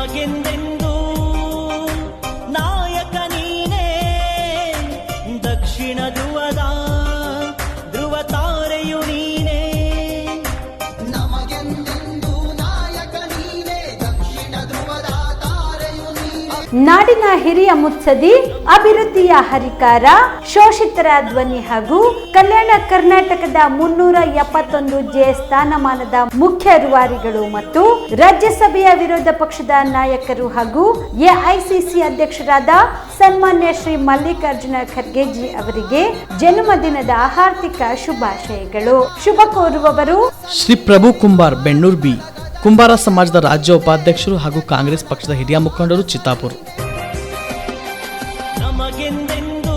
ನಮಗೆಂದೆಂದು ನಾಡಿನ ಹಿರಿಯ ಮುತ್ಸದಿ ಅಭಿವೃದ್ಧಿಯ ಹರಿಕಾರ, ಶೋಷಿತರ ಧ್ವನಿ ಹಾಗೂ ಕಲ್ಯಾಣ ಕರ್ನಾಟಕದ ಮುನ್ನೂರ ಎಪ್ಪತ್ತೊಂದು ಜೆ ಸ್ಥಾನಮಾನದ ಮುಖ್ಯ ರುವಾರಿಗಳು ಮತ್ತು ರಾಜ್ಯಸಭೆಯ ವಿರೋಧ ಪಕ್ಷದ ನಾಯಕರು ಹಾಗೂ ಎಐಸಿಸಿ ಅಧ್ಯಕ್ಷರಾದ ಸನ್ಮಾನ್ಯ ಶ್ರೀ ಮಲ್ಲಿಕಾರ್ಜುನ ಖರ್ಗೆಜಿ ಅವರಿಗೆ ಜನ್ಮದಿನದ ಹಾರ್ದಿಕ ಶುಭಾಶಯಗಳು. ಶುಭ ಕೋರುವವರು ಶ್ರೀ ಪ್ರಭು ಕುಂಬಾರ್ ಬೆಣ್ಣೂರ್ ಬಿ. ಕುಂಬಾರ ಸಮಾಜದ ರಾಜ್ಯ ಉಪಾಧ್ಯಕ್ಷರು ಹಾಗೂ ಕಾಂಗ್ರೆಸ್ ಪಕ್ಷದ ಹಿರಿಯ ಮುಖಂಡರು ಚಿತ್ತಾಪುರ್. alguien vengo